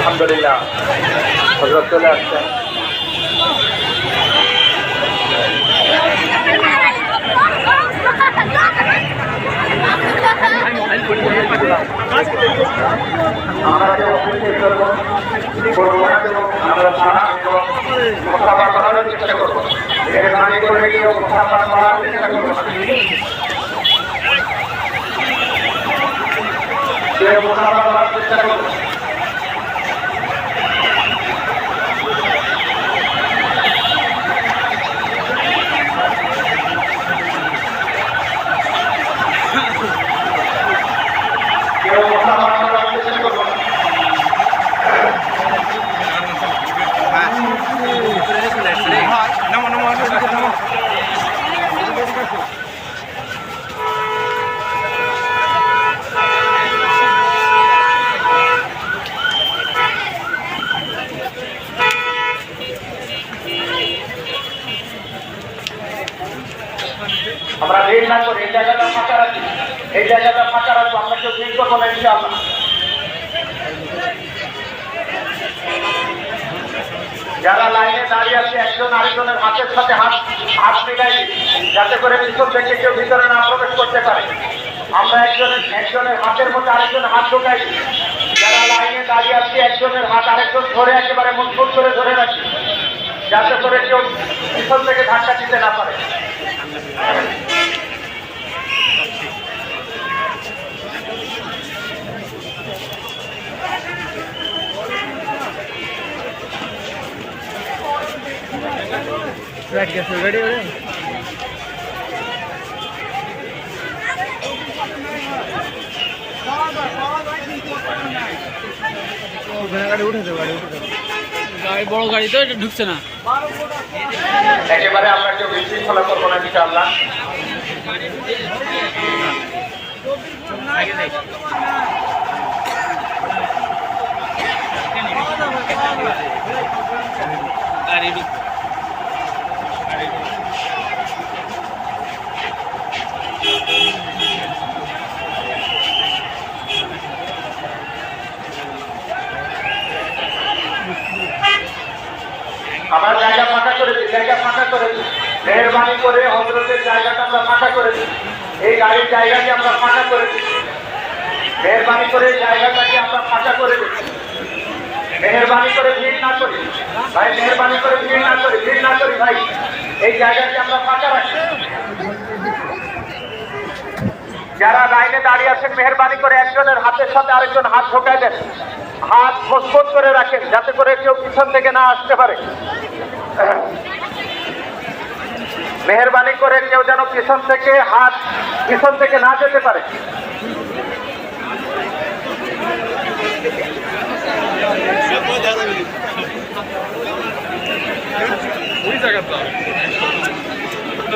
আলহামদুলিল্লাহ। হজরত চলে আসছেন। আমরা চেষ্টা করব কেউ মোকাবিলা করার চেষ্টা করব না। আমরা রেল না করে এই জায়গাটা ফাঁকা রাখি। এই জায়গাটা ফাঁকা রাখব, আমরা কেউ ভিড় করব না যারা লাইনে দাঁড়িয়ে আছে, একজন আরেকজনের হাতের সাথে হাত হাত মিলাই যাতে করে পিছন থেকে কেউ ভিতরে না প্রবেশ করতে পারে। আমরা একজনের একজনের হাতের মধ্যে আরেকজনের হাত ঢোকাই। যারা লাইনে দাঁড়িয়ে আছে, একজনের হাত আরেকজন ধরে একেবারে মজবুত করে ধরে রাখি। যাতে করে কেউ পিছন থেকে ধাক্কা দিতে না পারে। গাড়ি বড় গাড়ি তো এটা ঢুকছে না। একেবারে আমরা কেউ বিশৃঙ্খলা করব না ইনশাআল্লাহ। গাড়ি আমরা জায়গা ফাঁকা করে দিই জায়গা ফাঁকা করে মেহরবানি করে হজরতের জায়গাটা আমরা ফাঁকা করে এই গাড়ির জায়গাটি আমরা ফাঁকা করে দিই। মেহরবানি করে জায়গাটাকে আমরা ফাঁকা করে দিই। মেহরবানি করে ভিড় না করি। ভাই, মেহরবানি করে ভিড় না করি, ভিড় না করি ভাই। এই জায়গাটি আমরা ফাঁকা রাখি। যারা লাইনে দাঁড়িয়ে আছেন, মেহরবানি করে একজনের হাতের সাথে আরেকজন হাত ঢোকায় দেন। হাত মজবুত করে রাখেন, যাতে করে কেউ পিছন থেকে না আসতে পারে। মেহরবানি করে কেউ যেন পিছন থেকে হাত পিছন থেকে না যেতে পারে।